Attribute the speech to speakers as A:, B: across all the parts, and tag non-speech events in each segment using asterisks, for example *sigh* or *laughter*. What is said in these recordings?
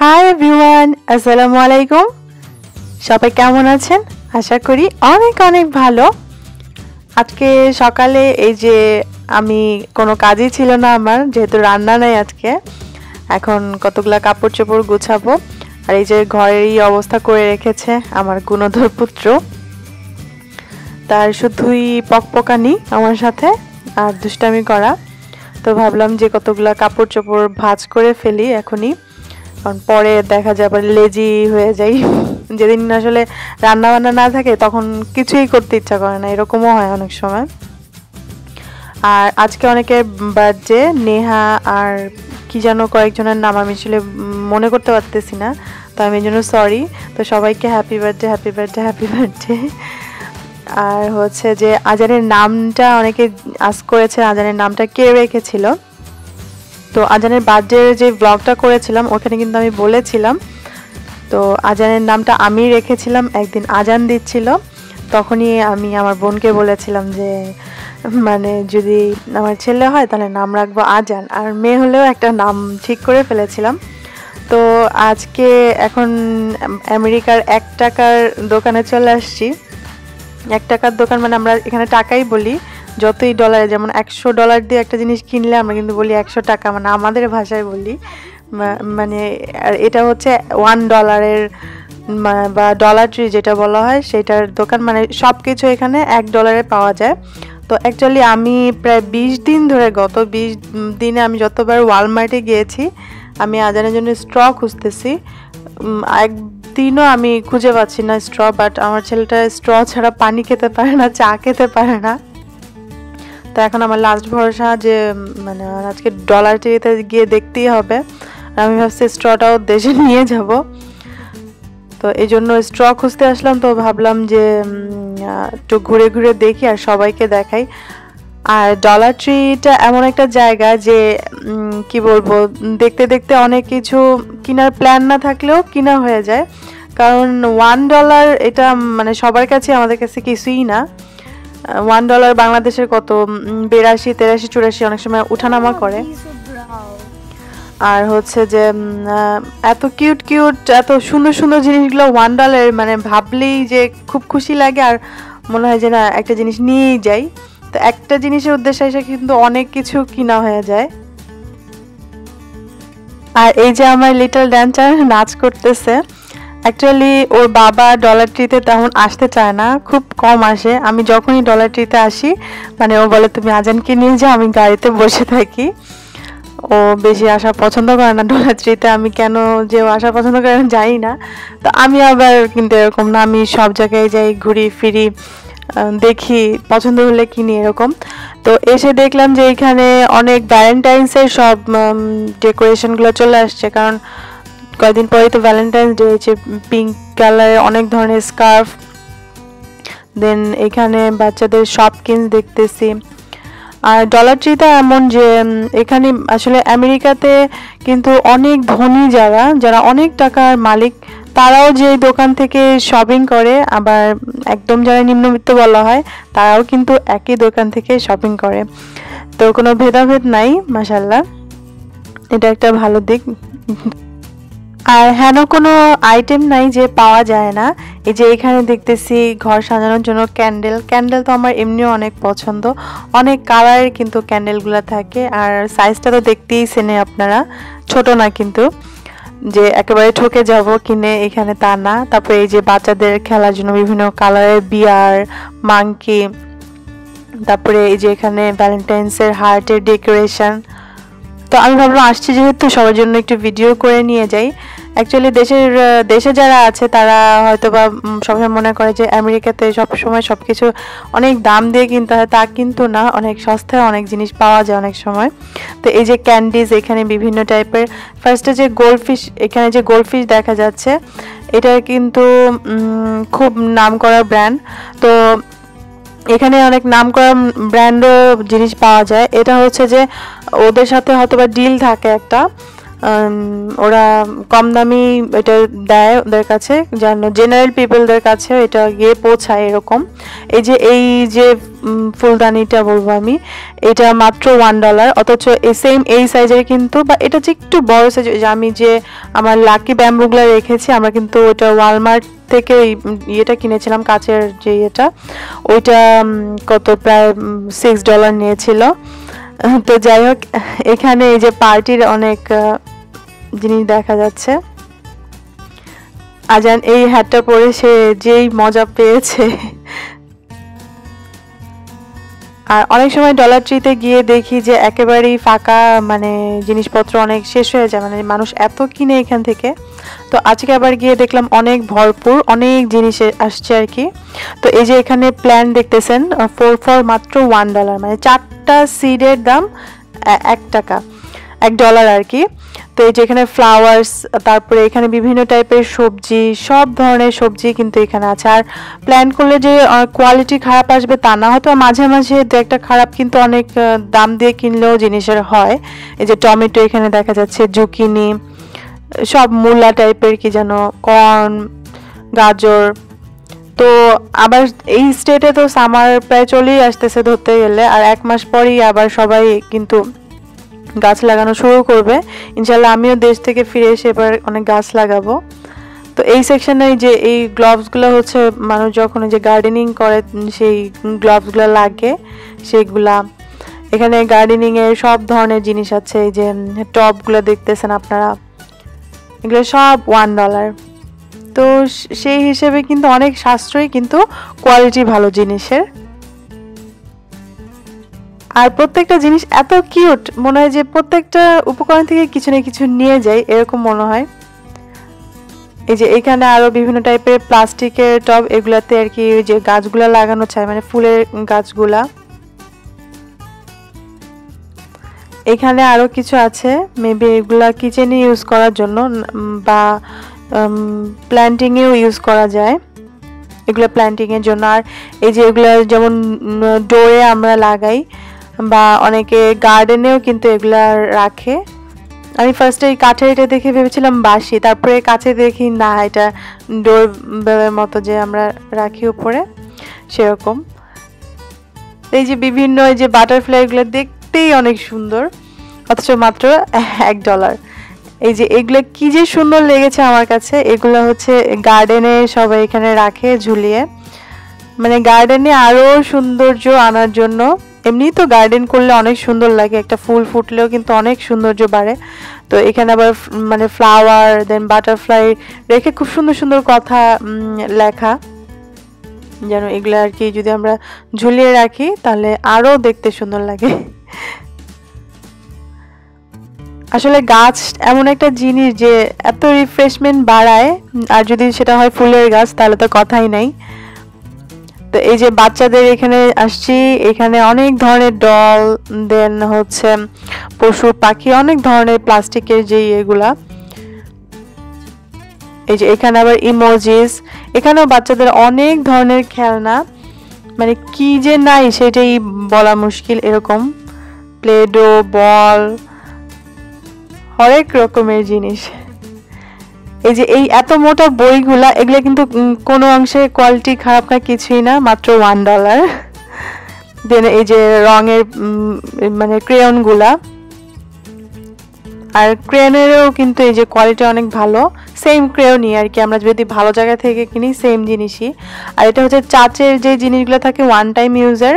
A: Hi everyone আসসালামু আলাইকুম সবাই কেমন আছেন? আশা করি অনেক অনেক ভালো। আজকে সকালে এই যে আমি কোনো কাজই ছিল না আমার, যেহেতু রান্না নেই আজকে, এখন কতগুলা কাপড় চোপড় গুছাবো। আর এই যে ঘরেরই অবস্থা করে রেখেছে আমার গুণধর পুত্র। তার শুধুই পকপকানি আমার সাথে আর দুষ্টামি করা। তো ভাবলাম যে কতগুলা কাপড় চোপড় ভাজ করে ফেলি এখনই। কারণ পরে দেখা যাবে লেজি হয়ে যাই। যেদিন আসলে রান্না বান্না না থাকে তখন কিছুই করতে ইচ্ছা করে না, এরকমও হয় অনেক সময়। আর আজকে অনেকের বার্থডে নেহা আর কি যেন কয়েকজনের নাম আমি আসলে মনে করতে পারতেছি না, তো আমি এই জন্য সরি তো সবাইকে happy birthday happy birthday happy birthday আর হচ্ছে যে আজানের নামটা অনেকে আস করেছে, আজানের নামটা কে রেখেছিল? তো আজানের বার্থডে যে ব্লগটা করেছিলাম, ওখানে কিন্তু আমি বলেছিলাম। তো আজানের নামটা আমি রেখেছিলাম, একদিন আজান দিচ্ছিল। তখনই আমি আমার বোনকে বলেছিলাম যে মানে যদি আমার ছেলে হয় তাহলে নাম রাখব আজান। আর মেয়ে হলেও একটা নাম ঠিক করে ফেলেছিলাম। তো আজকে এখন আমেরিকার এক টাকার দোকানে চলে আসছি। এক টাকার দোকান মানে আমরা এখানে টাকাই বলি। যতই ডলারে যেমন একশো ডলার দিয়ে একটা জিনিস কিনলে আমরা কিন্তু বলি একশো টাকা মানে আমাদের ভাষায় বলি মানে এটা হচ্ছে ওয়ান ডলারের বা ডলার ট্রি যেটা বলা হয়, সেটার দোকান মানে সব কিছু এখানে এক ডলারে পাওয়া যায়। তো অ্যাকচুয়ালি আমি প্রায় বিশ দিন ধরে, গত বিশ দিনে আমি যতবার ওয়ালমার্টে গিয়েছি, আমি আজানের জন্য স্ট্র খুঁজতেছি। একদিনও আমি খুঁজে পাচ্ছি না স্ট্র বাট আমার ছেলেটা স্ট্র ছাড়া পানি খেতে পারে না, চা খেতে পারে না। তো এখন আমার লাস্ট ভরসা যে মানে আজকে ডলার টিভিতে গিয়ে দেখতেই হবে। আমি ভাবছি স্ট্রটাও দেশে *laughs* নিয়ে যাব। তো এই জন্য স্ট্র খুঁজতে আসলাম, তো ভাবলাম যে একটু ঘুরে ঘুরে দেখি আর সবাইকে দেখাই। আর ডলার ট্রিটা এমন একটা জায়গা যে কি বলব, দেখতে দেখতে অনেক কিছু কেনার প্ল্যান না থাকলেও কিনা হয়ে যায়। কারণ ওয়ান ডলার এটা মানে সবার কাছে আমাদের কাছে কিছুই না। ওয়ান ডলার বাংলাদেশের কত? বিরাশি, তেরাশি, চুরাশি অনেক সময় উঠানামা করে। আর হচ্ছে যে এত কিউট কিউট এত সুন্দর সুন্দর জিনিসগুলো ওয়ান ডলার মানে ভাবলেই যে খুব খুশি লাগে আর মনে হয় যে না, একটা জিনিস নিয়েই যাই। তো একটা জিনিসের উদ্দেশ্যে এসে কিন্তু অনেক কিছু কিনা হয়ে যায়। আর এই যে আমার লিটল ড্যান্সার নাচ করতেছে অ্যাকচুয়ালি ওর বাবা ডলার ট্রিতে তেমন আসতে চায় না, খুব কম আসে। আমি যখনই ডলার ট্রিতে আসি মানে ও বলে, তুমি আজানকে নিয়ে যাও, আমি গাড়িতে বসে থাকি। ও বেশি আসা পছন্দ করে না ডলার ট্রিতে আমি কেন যে ও আসা পছন্দ করে জানি না। তো আমি আবার কিন্তু এরকম না, আমি সব জায়গায় যাই, ঘুরি, ফিরি দেখি, পছন্দ হলে কিনি এরকম। তো এসে দেখলাম যে এখানে অনেক ভ্যালেন্টাইন্সের সব ডেকোরেশনগুলো চলে আসছে। কারণ কয়েকদিন পরেই তো ভ্যালেন্টাইন্স ডে হয়েছে পিঙ্ক কালারের অনেক ধরনের স্কার্ফ দেন এখানে বাচ্চাদের শপকিন্স দেখতেছি। আর ডলার ট্রিটা এমন যে এখানে আসলে আমেরিকাতে কিন্তু অনেক ধনী যারা যারা অনেক টাকার মালিক, তারাও যে দোকান থেকে শপিং করে, আবার একদম যারা নিম্নবিত্ত বলা হয়, তারাও কিন্তু একই দোকান থেকে শপিং করে। তো কোনো ভেদাভেদ নাই মাসাল্লাহ এটা একটা ভালো দিক। আর হেন কোনো আইটেম নাই যে পাওয়া যায় না। এই যে এখানে দেখতেছি ঘর সাজানোর জন্য ক্যান্ডেল ক্যান্ডেল তো আমার এমনিও অনেক পছন্দ। অনেক কালারের কিন্তু ক্যান্ডেলগুলো থাকে। আর সাইজটা তো দেখতেই চেনে আপনারা। ছোট না কিন্তু। যে একেবারে ঠকে যাব কিনে এখানে তা না। তারপরে এই যে বাচ্চাদের খেলার জন্য বিভিন্ন কালারের বিয়ার মাংকি তারপরে এই যে এখানে ভ্যালেন্টাইন্সের হার্টের ডেকোরেশন তো আমি ভাবলাম আসছি যেহেতু সবার জন্য একটু ভিডিও করে নিয়ে যাই। অ্যাকচুয়ালি দেশের দেশে যারা আছে, তারা হয়তো বা সবসময় মনে করে যে আমেরিকাতে সবসময় সব কিছু অনেক দাম দিয়ে কিনতে হয়, তা কিন্তু না। অনেক সস্তায় অনেক জিনিস পাওয়া যায় অনেক সময়। তো এই যে ক্যান্ডিজ এখানে বিভিন্ন টাইপের ফার্স্টে যে গোল্ডফিশ এখানে যে গোল্ডফিশ দেখা যাচ্ছে, এটা কিন্তু খুব নাম করা ব্র্যান্ড তো এখানে অনেক নাম করা ব্র্যান্ডও জিনিস পাওয়া যায়। এটা হচ্ছে যে ওদের সাথে হয়তো বা ডিল থাকে একটা। ওরা কম দামি এটা দেয় ওদের কাছে, যেন জেনারেল পিপলদের কাছে এটা গিয়ে পৌঁছায় এরকম। এই যে এই যে ফুলদানিটা বলব আমি, এটা মাত্র ওয়ান ডলার অথচ এই সেম এই সাইজের কিন্তু, বা এটা যে একটু বড় সাইজ আমি যে আমার লাকি ব্যাম্বুগুলো রেখেছি, আমরা কিন্তু ওটা ওয়ালমার্ট থেকে ইয়েটা কিনেছিলাম, কাচের যে ইয়েটা, ওইটা কত প্রায় সিক্স ডলার নিয়েছিল। তো যাই হোক, এখানে এই যে পার্টির অনেক জিনিস দেখা যাচ্ছে। আজান এই হ্যাটটা পরে সে যেই মজা পেয়েছে আর অনেক সময় ডলার ট্রিতে গিয়ে দেখি যে একেবারেই ফাঁকা মানে জিনিসপত্র অনেক শেষ হয়ে যায় মানে মানুষ এত কিনে এখান থেকে। তো আজকে আবার গিয়ে দেখলাম অনেক ভরপুর, অনেক জিনিস আসছে আর কি। তো এই যে এখানে প্ল্যান দেখতেছেন ফোর ফর মাত্র ওয়ান ডলার মানে চারটা সিডের দাম এক টাকা, এক ডলার আর কি। তো এই যে এখানে ফ্লাওয়ার্স তারপরে এখানে বিভিন্ন টাইপের সবজি, সব ধরনের সবজি কিন্তু এখানে আছে। আর প্ল্যান করলে যে কোয়ালিটি খারাপ আসবে তা না, হয়তো মাঝে মাঝে দু একটা খারাপ কিন্তু অনেক দাম দিয়ে কিনলেও জিনিসের হয়। এই যে টমেটো এখানে দেখা যাচ্ছে জুকিনি সব মূলা টাইপের কি যেন কর্ন গাজর। তো আবার এই স্টেটে তো সামার প্রায় চলেই আসতেছে ধরতে গেলে, আর এক মাস পরেই আবার সবাই কিন্তু গাছ লাগানো শুরু করবে। ইনশাল্লাহ আমিও দেশ থেকে ফিরে এসে এবার অনেক গাছ লাগাবো। তো এই সেকশনে যে এই গ্লাভসগুলো হচ্ছে মানুষ যখন যে গার্ডেনিং করে, সেই গ্লাভসগুলো লাগে সেইগুলা এখানে গার্ডেনিংয়ের সব ধরনের জিনিস আছে, এই যে টপগুলো দেখতেছেন আপনারা। এগুলো সব ওয়ান ডলার তো সেই হিসেবে কিন্তু অনেক সাশ্রয়ী, কিন্তু কোয়ালিটি ভালো জিনিসের। আর প্রত্যেকটা জিনিস এত কিউট, মনে হয় যে প্রত্যেকটা উপকরণ থেকে কিছু না কিছু নিয়ে যাই এরকম মনে হয়। এই যে এখানে আরও বিভিন্ন টাইপের প্লাস্টিকের টব, এগুলাতে আর কি যে গাছগুলা লাগানো চাই মানে ফুলের গাছগুলা। এখানে আরও কিছু আছে মেবি এগুলা কিচেনে ইউজ করার জন্য বা প্ল্যান্টিংয়েও ইউজ করা যায়। এগুলো প্ল্যান্টিংয়ের জন্য, আর এই যে এগুলো যেমন ডোরে আমরা লাগাই বা অনেকে গার্ডেনেও কিন্তু এগুলা রাখে। আমি ফার্স্টে এই কাঠের এটা দেখে ভেবেছিলাম বাসি তারপরে কাছে দেখি না, এটা ডোর বেলের মতো যে আমরা রাখি উপরে, সেরকম। এই যে বিভিন্ন এই যে বাটারফ্লাইগুলো দেখতেই অনেক সুন্দর, অথচ মাত্র এক ডলার এই যে এগুলো কি যে সুন্দর লেগেছে আমার কাছে, এগুলো হচ্ছে গার্ডেনে সবাই এখানে রাখে ঝুলিয়ে। মানে গার্ডেনে আরও সৌন্দর্য আনার জন্য এমনি তো গার্ডেন করলে অনেক সুন্দর লাগে, একটা ফুল ফুটলেও কিন্তু অনেক সৌন্দর্য বাড়ে। তো এখানে আবার মানে ফ্লাওয়ার দেন বাটারফ্লাই রেখে খুব সুন্দর সুন্দর কথা লেখা। যেন এগুলো আর কি যদি আমরা ঝুলিয়ে রাখি, তাহলে আরও দেখতে সুন্দর লাগে। আসলে গাছ এমন একটা জিনিস যে, এত রিফ্রেশমেন্ট বাড়ায়, আর যদি সেটা হয় ফুলের গাছ, তাহলে তো কথাই নাই। তো এই যে বাচ্চাদের এখানে আসছি, এখানে অনেক ধরনের ডল, দেন হচ্ছে পশু পাখি, অনেক ধরনের প্লাস্টিকের যে এগুলা এই যে এখানে আবার ইমোজিস এখানেও বাচ্চাদের অনেক ধরনের খেলনা। মানে কি যে নাই সেটাই বলা মুশকিল এরকম। প্লেডো বল হরেক রকমের জিনিস। এই যে এই এত মোটা বইগুলা, এগুলো কিন্তু কোনো অংশে কোয়ালিটি খারাপ না, কিছুই না, মাত্র ওয়ান ডলার দেন এই যে রঙের মানে ক্রেয়নগুলা আর ক্রেয়নেরও কিন্তু এই যে কোয়ালিটি অনেক ভালো। সেম ক্রেয়নই আর কি, আমরা যদি ভালো জায়গা থেকে কিনি সেম জিনিসই। আর এটা হচ্ছে চাচের যে জিনিসগুলো থাকে ওয়ান টাইম ইউজের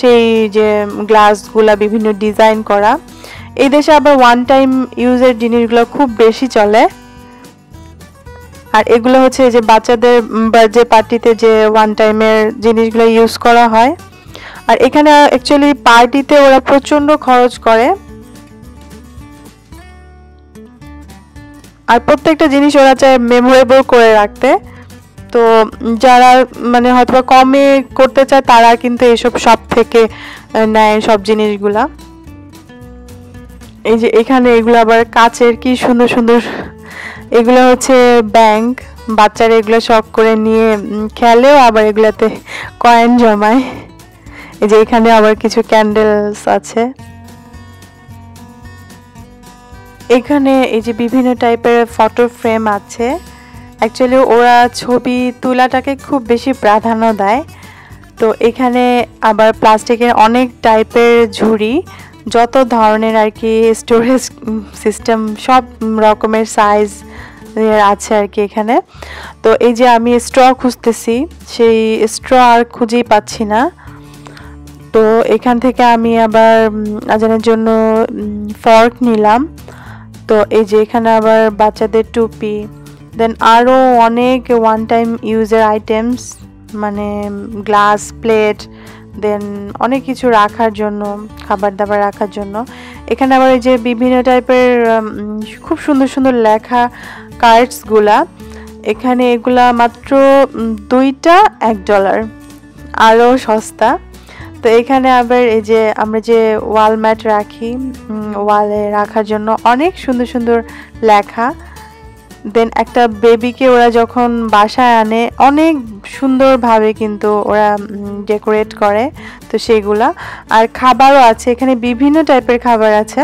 A: সেই যে গ্লাসগুলা বিভিন্ন ডিজাইন করা। এই দেশে আবার ওয়ান টাইম ইউজের জিনিসগুলো খুব বেশি চলে। আর এগুলো হচ্ছে যে বাচ্চাদের বার্থডে পার্টিতে যে ওয়ান টাইমের জিনিসগুলো ইউজ করা হয়। আর এখানে অ্যাকচুয়ালি পার্টিতে ওরা প্রচণ্ড খরচ করে। আর প্রত্যেকটা জিনিস ওরা চায় মেমোরেবল করে রাখতে। তো যারা মানে হয়তো কমে করতে চায়, তারা কিন্তু এসব সব থেকে নেয় সব জিনিসগুলা। এই যে এখানে এগুলো আবার কাচের কি সুন্দর সুন্দর এগুলো হচ্ছে ব্যাংক বাচ্চারা এগুলো শখ করে নিয়ে খেলেও আবার এগুলাতে কয়েন জমায়। এই যে এখানে আবার কিছু ক্যান্ডেলস আছে। এখানে এই যে বিভিন্ন টাইপের ফটো ফ্রেম আছে। অ্যাকচুয়ালি ওরা ছবি তোলাটাকে খুব বেশি প্রাধান্য দেয়। তো এখানে আবার প্লাস্টিকের অনেক টাইপের ঝুড়ি যত ধরনের আর কি স্টোরেজ সিস্টেম সব রকমের সাইজ আছে আর কি এখানে। তো এই যে আমি স্ট্র খুঁজতেছি, সেই স্ট্র আর খুঁজেই পাচ্ছি না। তো এখান থেকে আমি আবার আজানের জন্য ফর্ক নিলাম। তো এই যে এখানে আবার বাচ্চাদের টুপি দেন আরও অনেক ওয়ান টাইম ইউজের আইটেমস মানে গ্লাস প্লেট দেন অনেক কিছু রাখার জন্য খাবার দাবার রাখার জন্য। এখানে আবার এই যে বিভিন্ন টাইপের খুব সুন্দর সুন্দর লেখা কার্ডসগুলা এখানে এগুলা মাত্র দুইটা এক ডলার আরও সস্তা। তো এখানে আবার এই যে আমরা যে ওয়াল ম্যাট রাখি ওয়ালে রাখার জন্য অনেক সুন্দর সুন্দর লেখা। দেন একটা বেবিকে ওরা যখন বাসায় আনে, অনেক সুন্দরভাবে কিন্তু ওরা ডেকোরেট করে তো সেগুলা। আর খাবারও আছে, এখানে বিভিন্ন টাইপের খাবার আছে।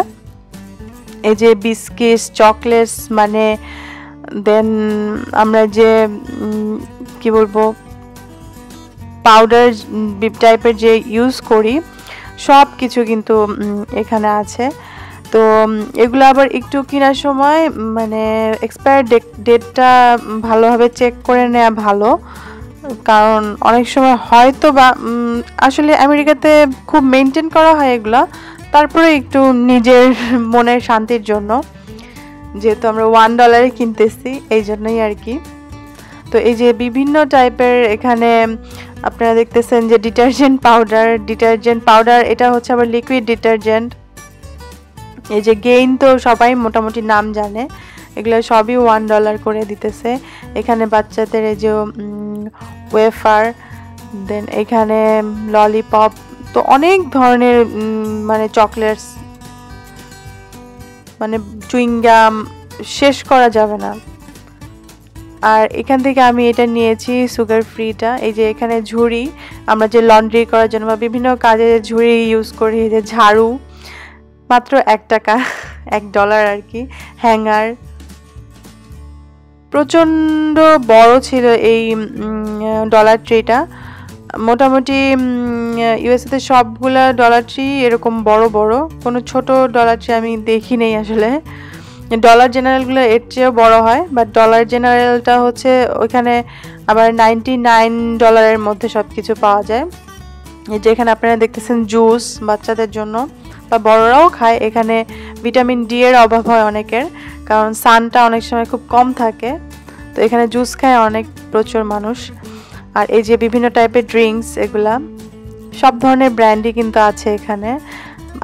A: এই যে বিস্কিটস চকলেটস মানে দেন আমরা যে কি বলব পাউডার টাইপের যে ইউজ করি সব কিছু কিন্তু এখানে আছে। তো এগুলো আবার একটু কেনার সময় মানে এক্সপায়ার ডেটটা ভালোভাবে চেক করে নেওয়া ভালো। কারণ অনেক সময় হয়তো বা আসলে আমেরিকাতে খুব মেনটেন করা হয় এগুলো। তারপরে একটু নিজের *laughs* মনের শান্তির জন্য। যেহেতু আমরা ওয়ান ডলারে কিনতেছি, এই জন্যই আর কি। তো এই যে বিভিন্ন টাইপের এখানে, আপনারা দেখতেছেন যে ডিটারজেন্ট পাউডার ডিটারজেন্ট পাউডার এটা হচ্ছে আবার লিকুইড ডিটারজেন্ট এই যে গেইন তো সবাই মোটামুটি নাম জানে। এগুলো সবই ওয়ান ডলার করে দিতেছে। এখানে বাচ্চাদের এই যে ওয়েফার দেন এখানে ললিপপ তো অনেক ধরনের মানে চকলেটস মানে চুইংগাম শেষ করা যাবে না। আর এখান থেকে আমি এটা নিয়েছি সুগার ফ্রিটা এই যে এখানে ঝুড়ি, আমরা যে লন্ড্রি করার জন্য বা বিভিন্ন কাজে ঝুড়ি ইউজ করি যে ঝাড়ু। মাত্র এক টাকা, এক ডলার আর কি হ্যাঙ্গার প্রচণ্ড বড় ছিল এই ডলার ট্রিটা মোটামুটি ইউএসএতে সবগুলা ডলার ট্রি এরকম বড় বড়। কোনো ছোট ডলার ট্রি আমি দেখি নেই আসলে। ডলার জেনারেলগুলো এর চেয়েও বড় হয় বাট ডলার জেনারেলটা হচ্ছে ওইখানে আবার নাইনটি নাইন ডলারের মধ্যে সব কিছু পাওয়া যায়। যেখানে আপনারা দেখতেছেন জুস বাচ্চাদের জন্য। বা বড়রাও খায়, এখানে ভিটামিন ডি এর অভাব হয় অনেকের, কারণ সানটা অনেক সময় খুব কম থাকে। তো এখানে জুস খায় অনেক প্রচুর মানুষ। আর এই যে বিভিন্ন টাইপের ড্রিঙ্কস এগুলা, সব ধরনের ব্র্যান্ডই কিন্তু আছে এখানে।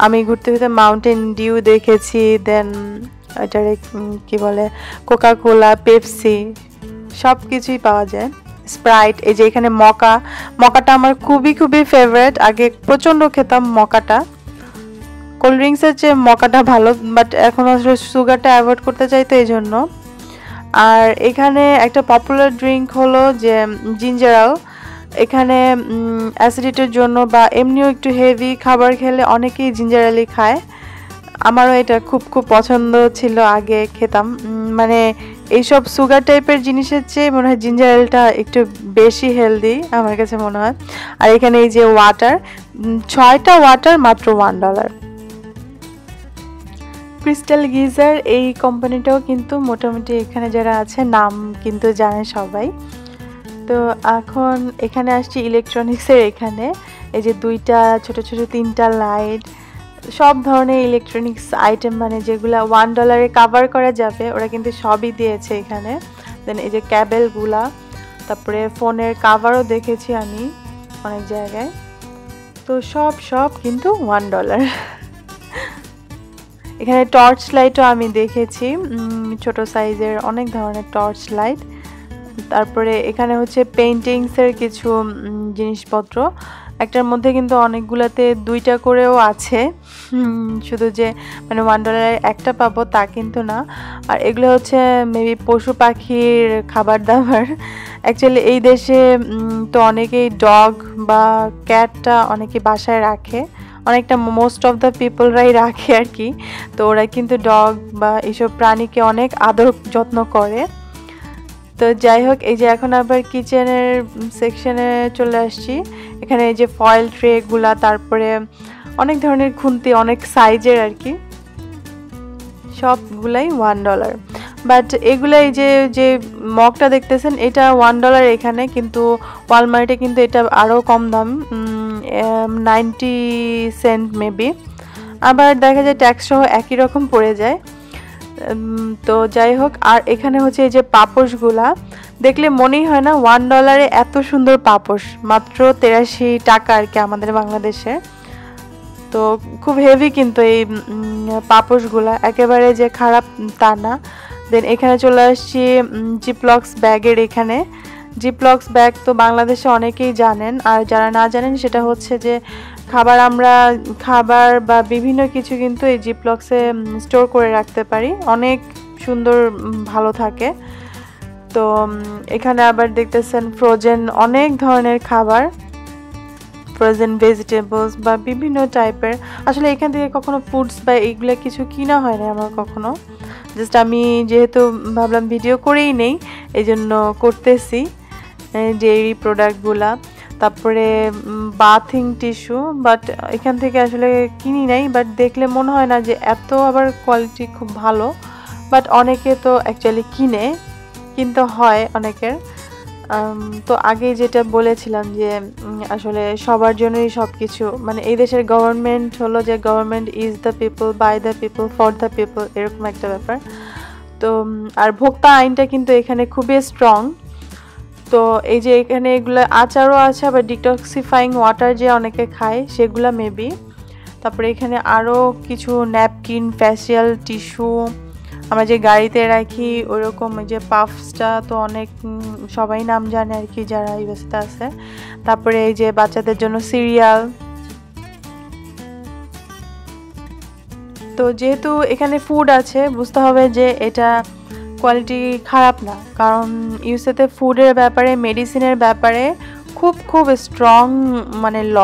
A: আমি ঘুরতে ঘুরতে মাউন্টেন ডিউ দেখেছি, দেন এটার কি বলে কোকা কোলা পেপসি, সব কিছুই পাওয়া যায়। স্প্রাইট, এই যে এখানে মকা, মকাটা আমার খুবই খুবই ফেভারেট আগে প্রচণ্ড খেতাম মকাটা। কোল্ড ড্রিঙ্কসের যে মকাটা ভালো বাট এখন আসলে সুগারটা অ্যাভয়েড করতে চাই তো এই জন্য আর এখানে একটা পপুলার ড্রিঙ্ক হলো যে জিঞ্জারাল এখানে অ্যাসিডিটির জন্য বা এমনিও একটু হেভি খাবার খেলে অনেকেই জিঞ্জারালি খায়। আমারও এটা খুব খুব পছন্দ ছিল আগে খেতাম। মানে এইসব সুগার টাইপের জিনিসের চেয়ে মনে হয় জিঞ্জার এলটা একটু বেশি হেলদি আমার কাছে মনে হয়। আর এখানে এই যে ওয়াটার ছয়টা ওয়াটার মাত্র ওয়ান ডলার ক্রিস্টাল গিজার এই কোম্পানিটাও কিন্তু মোটামুটি এখানে যারা আছে, নাম কিন্তু জানে সবাই। তো এখন এখানে আসছি ইলেকট্রনিক্সের এখানে। এই যে দুইটা ছোট ছোট তিনটা লাইট সব ধরনের ইলেকট্রনিক্স আইটেম মানে যেগুলো ওয়ান ডলারে কাভার করা যাবে, ওরা কিন্তু সবই দিয়েছে এখানে। দেন এই যে ক্যাবেলগুলা তারপরে ফোনের কাভারও দেখেছি আমি অনেক জায়গায়। তো সব সব কিন্তু ওয়ান ডলার এখানে টর্চ লাইটও আমি দেখেছি। ছোট সাইজের অনেক ধরনের টর্চ লাইট তারপরে এখানে হচ্ছে পেন্টিংসের কিছু জিনিসপত্র। একটার মধ্যে কিন্তু অনেকগুলোতে দুইটা করেও আছে। শুধু যে মানে ওয়ান ডলারের একটা পাবো তা কিন্তু না। আর এগুলো হচ্ছে মেবি পশু পাখির খাবার দাবার। অ্যাকচুয়ালি এই দেশে তো অনেকেই ডগ বা ক্যাটটা অনেকে বাসায় রাখে। অনেকটা মোস্ট অফ দ্য পিপলরাই রাখে আর কি। তো ওরা কিন্তু ডগ বা এইসব প্রাণীকে অনেক আদর, যত্ন করে। তো যাই হোক, এই যে এখন আবার কিচেনের সেকশনে চলে আসছি। এখানে এই যে ফয়েল ট্রেগুলা তারপরে অনেক ধরনের খুন্তি, অনেক সাইজের আর কি। সবগুলাই ওয়ান ডলার বাট এগুলো এই যে যে মগটা দেখতেছেন, এটা ওয়ান ডলার এখানে, কিন্তু ওয়ালমার্টে কিন্তু এটা আরও কম দাম। নাইনটি সেন্ট মেবি আবার দেখা যায় ট্যাক্স সহ একই রকম পড়ে যায়। তো যাই হোক, আর এখানে হচ্ছে এই যে পাপোশগুলা, দেখলে মনেই হয় না ওয়ান ডলারে এত সুন্দর পাপোশ, মাত্র তেরাশি টাকা আর কি আমাদের বাংলাদেশে। তো খুব হেভি কিন্তু এই পাপোশগুলা, একেবারে যে খারাপ তা না। দেন এখানে চলে আসছি জিপলক্স ব্যাগের এখানে। জিপলক্স ব্যাগ তো বাংলাদেশে অনেকেই জানেন। আর যারা না জানেন, সেটা হচ্ছে যে খাবার আমরা, খাবার বা বিভিন্ন কিছু কিন্তু এই জিপলক্সে স্টোর করে রাখতে পারি। অনেক সুন্দর ভালো থাকে। তো এখানে আবার দেখতেছেন ফ্রোজেন অনেক ধরনের খাবার। ফ্রোজেন ভেজিটেবলস বা বিভিন্ন টাইপের আসলে এখান থেকে কখনো ফুডস বা এইগুলো কিছু কিনা হয় না আমার কখনো। জাস্ট আমি যেহেতু ভাবলাম ভিডিও করেই নেই এই জন্য করতেছি। ডেইরি প্রোডাক্টগুলা তারপরে বাথিং টিস্যু বাট এখান থেকে আসলে কিনি নাই বাট দেখলে মনে হয় না যে এত আবার কোয়ালিটি খুব ভালো বাট অনেকে তো অ্যাকচুয়ালি কিনে, কিনতে হয় অনেকের। তো আগে যেটা বলেছিলাম যে আসলে সবার জন্যই সব কিছু মানে এই দেশের গভর্নমেন্ট হলো যে government is the people by the people for the people এরকম একটা ব্যাপার। তো আর ভোক্তা আইনটা কিন্তু এখানে খুবই স্ট্রং তো এই যে এখানে এগুলো আচারও আছে, আবার ডিটক্সিফাইং ওয়াটার যে অনেকে খায়, সেগুলো মেবি তারপরে এখানে আরও কিছু ন্যাপকিন ফ্যাশিয়াল টিস্যু আমরা যে গাড়িতে রাখি ওরকম যে পাফসটা তো অনেক সবাই নাম জানে আর কি যারা ইউএসতে আছে। তারপরে এই যে বাচ্চাদের জন্য সিরিয়াল তো যেহেতু এখানে ফুড আছে, বুঝতে হবে যে এটা কোয়ালিটি খারাপ না। কারণ ইউএসএতে ফুডের ব্যাপারে মেডিসিনের ব্যাপারে খুব খুব স্ট্রং মানে ল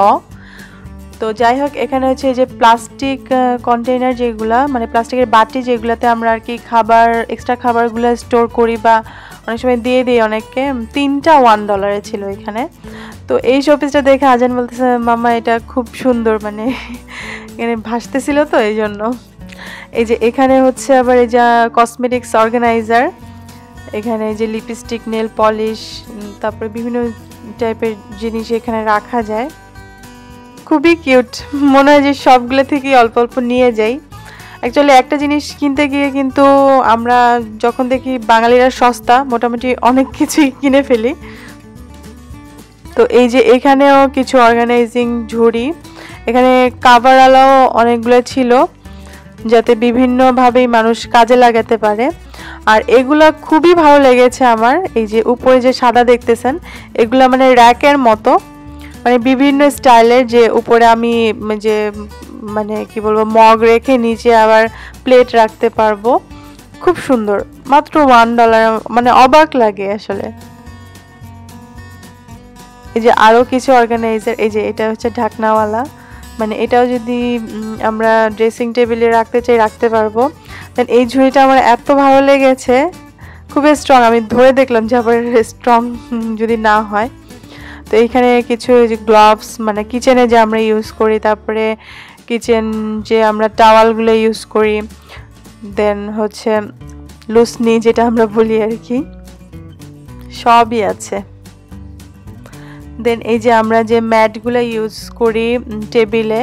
A: তো যাই হোক, এখানে হচ্ছে যে প্লাস্টিক কন্টেইনার যেগুলা মানে প্লাস্টিকের বাটি যেগুলোতে আমরা আর কি খাবার এক্সট্রা খাবারগুলো স্টোর করি বা অনেক সময় দিয়ে দিই অনেককে তিনটা ওয়ান ডলারে ছিল এখানে। তো এই শোপিসটা দেখে আজান বলতেছে মামা এটা খুব সুন্দর মানে *laughs* এখানে ভাসতেছিল তো এই জন্য এই যে এখানে হচ্ছে আবার এই যা কসমেটিক্স অর্গানাইজার এখানে যে লিপস্টিক নেল পলিশ তারপরে বিভিন্ন টাইপের জিনিস এখানে রাখা যায়। খুবই কিউট মনে হয় যে সবগুলো থেকেই অল্প অল্প নিয়ে যাই। অ্যাকচুয়ালি একটা জিনিস কিনতে গিয়ে কিন্তু আমরা যখন দেখি বাঙালিরা সস্তা, মোটামুটি অনেক কিছুই কিনে ফেলি। তো এই যে এখানেও কিছু অর্গানাইজিং ঝুড়ি, এখানে কাভারওয়ালাও অনেকগুলো ছিল। যাতে বিভিন্নভাবেই মানুষ কাজে লাগাতে পারে। আর এগুলা খুবই ভালো লেগেছে আমার, এই যে উপরে যে সাদা দেখতেছেন, এগুলো মানে র্যাকের মতো। মানে বিভিন্ন স্টাইলের যে উপরে আমি যে মানে কি বলব, মগ রেখে নিচে আবার প্লেট রাখতে পারব। খুব সুন্দর, মাত্র ওয়ান ডলার মানে অবাক লাগে আসলে। এই যে আরও কিছু অর্গানাইজার এই যে এটা হচ্ছে ঢাকনাওয়ালা। মানে এটাও যদি আমরা ড্রেসিং টেবিলে রাখতে চাই, রাখতে পারব। দেন এই ঝুড়িটা আমার এত ভালো লেগেছে, খুবই স্ট্রং আমি ধরে দেখলাম যে আবার স্ট্রং যদি না হয়। তো এইখানে কিছু যে গ্লাভস মানে কিচেনে যে আমরা ইউজ করি, তারপরে কিচেন যে আমরা টাওয়ালগুলো ইউজ করি দেন হচ্ছে লুসনি যেটা আমরা বলি আর কি, সবই আছে। দেন এই যে আমরা যে ম্যাটগুলো ইউজ করি টেবিলে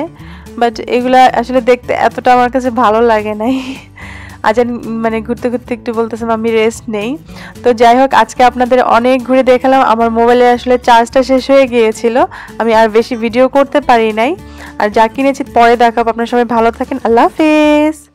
A: বাট এগুলো আসলে দেখতে এতটা আমার কাছে ভালো লাগে নাই। আজান মানে ঘুরতে ঘুরতে একটু বলতেছিলাম আমি রেস্ট নেই। তো যাই হোক, আজকে আপনাদের অনেক ঘুরে দেখালাম। আমার মোবাইলে আসলে চার্জটা শেষ হয়ে গিয়েছিল। আমি আর বেশি ভিডিও করতে পারি নাই। আর যা কিনেছি, পরে দেখাবো। আপনার সবাই ভালো থাকেন। আল্লাহ হাফেজ।